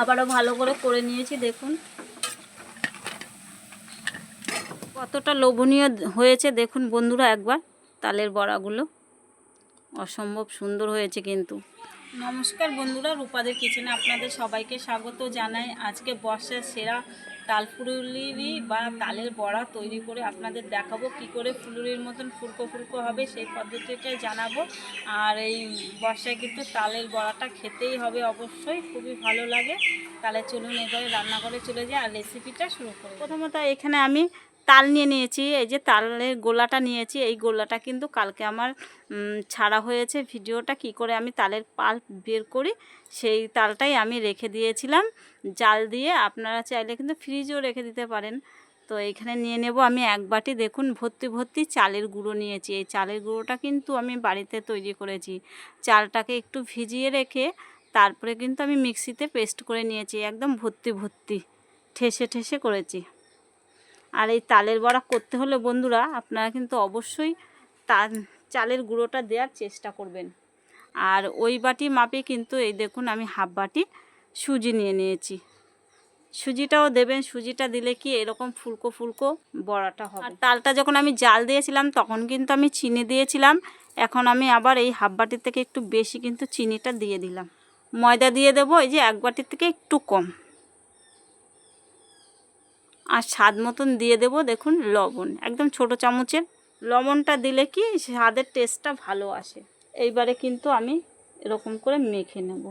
আবারও ভালো করে করে নিয়েছি, দেখুন। কতটা লোভনীয় হয়েছে, দেখুন বন্ধুরা একবার, তালের বড়াগুলো। অসম্ভব সুন্দর হয়েছে কিন্তু। নমস্কার বন্ধুরা, রূপাদের কিচেনে আপনাদের সবাইকে স্বাগত জানাই। আজকে বর্ষার সেরা তাল ফুলুরি বা তালের বড়া তৈরি করে আপনাদের দেখাবো কি করে ফুলুরির মতন ফুলকো ফুলকো হবে, সেই পদ্ধতিটাই জানাব। আর এই বর্ষায় কিন্তু তালের বড়াটা খেতেই হবে অবশ্যই, খুবই ভালো লাগে। তাহলে চলুন এবারে রান্না করে চলে যাই আর রেসিপিটা শুরু করি। প্রথমত এখানে আমি তাল নিয়ে নিয়েছি, এই যে তালের গোলাটা নিয়েছি, এই গোলাটা কিন্তু কালকে আমার ছাড়া হয়েছে। ভিডিওটা কি করে আমি তালের পাল্প বের করি, সেই তালটাই আমি রেখে দিয়েছিলাম। জাল দিয়ে আপনারা চাইলে কিন্তু ফ্রিজেও রেখে দিতে পারেন। তো এইখানে নিয়ে নেব আমি এক বাটি, দেখুন ভর্তি ভর্তি চালের গুঁড়ো নিয়েছি। এই চালের গুঁড়োটা কিন্তু আমি বাড়িতে তৈরি করেছি। চালটাকে একটু ভিজিয়ে রেখে তারপরে কিন্তু আমি মিক্সিতে পেস্ট করে নিয়েছি, একদম ভর্তি ভর্তি, ঠেসে ঠেসে করেছি। আর এই তালের বড়া করতে হলে বন্ধুরা আপনারা কিন্তু অবশ্যই তা চালের গুঁড়োটা দেওয়ার চেষ্টা করবেন। আর ওই বাটি মাপে কিন্তু এই দেখুন আমি হাফ বাটি সুজি নিয়ে নিয়েছি। সুজিটাও দেবেন, সুজিটা দিলে কি এরকম ফুলকো ফুলকো বড়াটা হবে। আর তালটা যখন আমি জাল দিয়েছিলাম তখন কিন্তু আমি চিনি দিয়েছিলাম, এখন আমি আবার এই হাফ বাটির থেকে একটু বেশি কিন্তু চিনিটা দিয়ে দিলাম। ময়দা দিয়ে দেবো, এই যে এক বাটির থেকে একটু কম। আর স্বাদ মতন দিয়ে দেবো, দেখুন, লবণ। একদম ছোট চামচের। লবণটা দিলে কি, স্বাদের টেস্টটা ভালো আসে। এইবারে কিন্তু আমি এরকম করে মেখে নেব।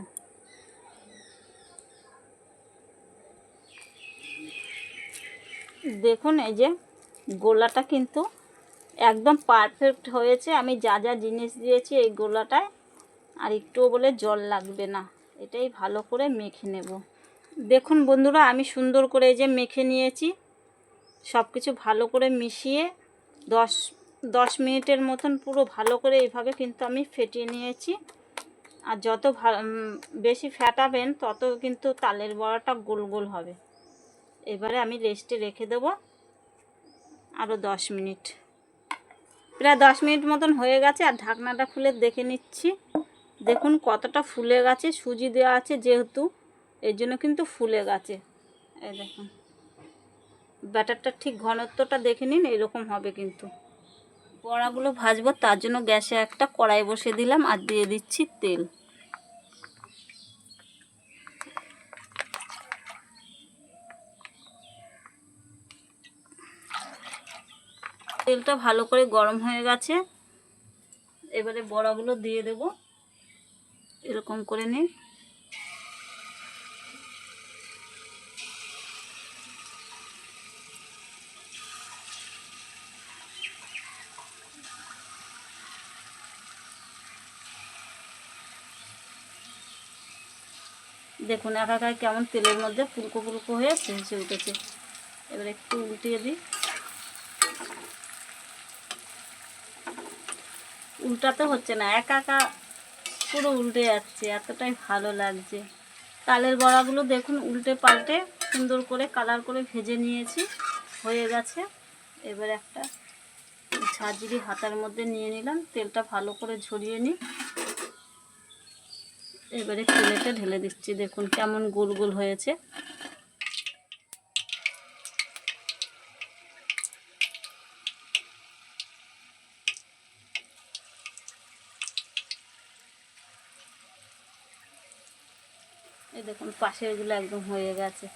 দেখুন, এই যে গোলাটা কিন্তু একদম পারফেক্ট হয়েছে। আমি যা যা জিনিস দিয়েছি এই গোলাটায়, আর একটুও বলে জল লাগবে না। এটাই ভালো করে মেখে নেব। দেখুন বন্ধুরা, আমি সুন্দর করে যে মেখে নিয়েছি। সব কিছু ভালো করে মিশিয়ে দশ দশ মিনিটের মতন পুরো ভালো করে এইভাবে কিন্তু আমি ফেটিয়ে নিয়েছি। আর যত বেশি ফ্যাটাবেন তত কিন্তু তালের বড়াটা গোল গোল হবে। এবারে আমি রেস্টে রেখে দেবো আরও দশ মিনিট। প্রায় দশ মিনিট মতন হয়ে গেছে, আর ঢাকনাটা খুলে দেখে নিচ্ছি। দেখুন কতটা ফুলে গেছে, সুজি দেওয়া আছে যেহেতু। এর জন্য কিন্তু ফুলে গেছে। এই দেখুন। ব্যাটারটা ঠিক ঘনত্বটা দেখে নিন, এরকম হবে কিন্তু। বড়াগুলো ভাজবো, তার জন্য গ্যাসে একটা কড়াই বসিয়ে দিলাম আর দিয়ে দিচ্ছি তেল। তেলটা ভালো করে গরম হয়ে গেছে। এবারে বড়াগুলো দিয়ে দেব। এরকম করে নিন। দেখুন একাকার কেমন তেলের মধ্যে ফুলকো ফুলকো হয়ে ভেসে উঠেছে। এবার একটু উল্টিয়ে দিই। উল্টাতে হচ্ছে না, একা একা পুরো উল্টে যাচ্ছে, এতটাই ভালো লাগছে। তালের বড়াগুলো দেখুন, উল্টে পাল্টে সুন্দর করে কালার করে ভেজে নিয়েছি, হয়ে গেছে। এবার একটা ঝাঁঝরি হাতার মধ্যে নিয়ে নিলাম, তেলটা ভালো করে ঝরিয়ে নিই। এবারে প্লেটে ঢেলে দিচ্ছি। দেখুন কেমন গোল গোল হয়েছে। এই দেখুন, পাশেরগুলো একদম হয়ে গেছে।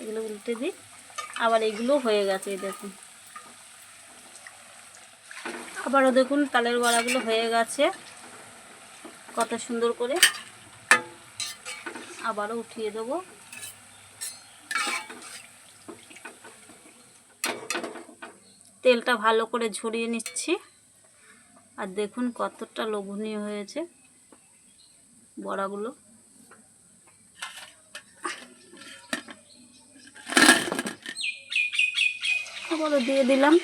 এগুলো উল্টে দিই। আবার এগুলো হয়ে গেছে, এই দেখুন। আবারও দেখুন তালের বড়াগুলো হয়ে গেছে। কত সুন্দর করে। আবারও উঠিয়ে দেবো। তেলটা ভালো করে ঝরিয়ে নিচ্ছি। আর দেখুন কতটা লোভনীয় হয়েছে বড়াগুলো। আবারও দিয়ে দিলাম।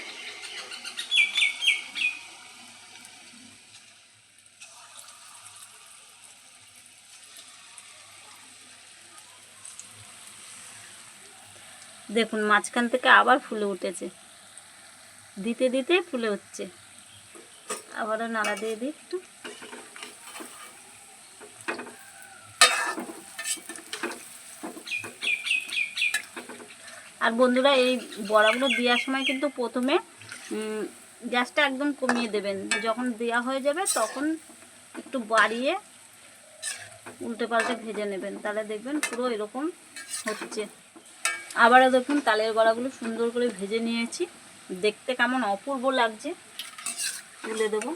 দেখুন, মাঝখান থেকে আবার ফুলে উঠেছে। দিতে দিতে ফুলে উঠছে। আবারও নাড়া দিয়ে দিই একটু। আর বন্ধুরা, এই বড়াগুলো দেওয়ার সময় কিন্তু প্রথমে গ্যাসটা একদম কমিয়ে দেবেন। যখন দেওয়া হয়ে যাবে, তখন একটু বাড়িয়ে উল্টে পাল্টে ভেজে নেবেন। তাহলে দেখবেন পুরো এরকম হচ্ছে। আবারও দেখুন তালের বড়াগুলো সুন্দর করে ভেজে নিয়েছি। দেখতে কেমন অপূর্ব লাগছে। তুলে দেবো।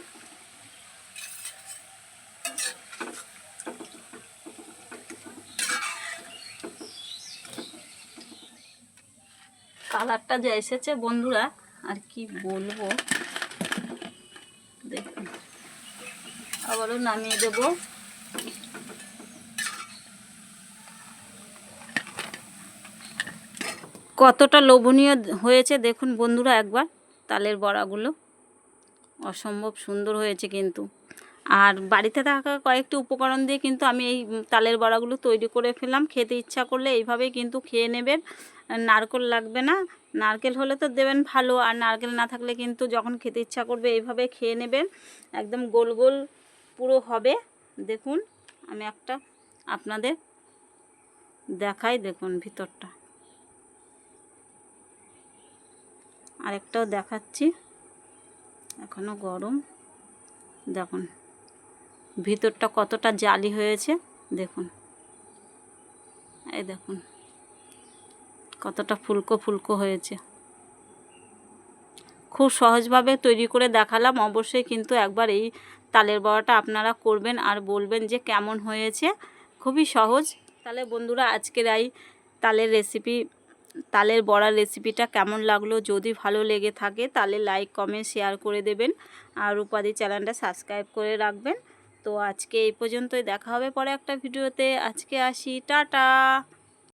কালারটা যা এসেছে বন্ধুরা, আর কি বলব? দেখুন। আবারও নামিয়ে দেব। কতটা লোভনীয় হয়েছে দেখুন বন্ধুরা একবার, তালের বড়াগুলো। অসম্ভব সুন্দর হয়েছে কিন্তু। আর বাড়িতে থাকা কয়েকটি উপকরণ দিয়ে কিন্তু আমি এই তালের বড়াগুলো তৈরি করে ফেলাম খেতে ইচ্ছা করলে এইভাবেই কিন্তু খেয়ে নেবেন। নারকেল লাগবে না। নারকেল হলে তো দেবেন ভালো, আর নারকেল না থাকলে কিন্তু যখন খেতে ইচ্ছা করবে এইভাবে খেয়ে নেবেন। একদম গোল গোল পুরো হবে। দেখুন, আমি একটা আপনাদের দেখাই দেখুন ভিতরটা। আরেকটাও দেখাচ্ছি। এখনও গরম। দেখুন, ভিতরটা কতটা জালি হয়েছে। দেখুন, এই দেখুন, কতটা ফুলকো ফুলকো হয়েছে। খুব সহজভাবে তৈরি করে দেখালাম। অবশ্যই কিন্তু একবার এই তালের বড়াটা আপনারা করবেন আর বলবেন যে কেমন হয়েছে। খুবই সহজ। তাহলে বন্ধুরা, আজকের এই তালের রেসিপি তালের বড়ার রেসিপিটা কেমন লাগল? যদি ভালো লেগে থাকে তাহলে লাইক কমেন্ট শেয়ার করে দেবেন। আর উপাধি চ্যানেলটা সাবস্ক্রাইব করে রাখবেন। তো আজকে এই পর্যন্তই। দেখা হবে পরে একটা ভিডিওতে আজকে আসি। টাটা!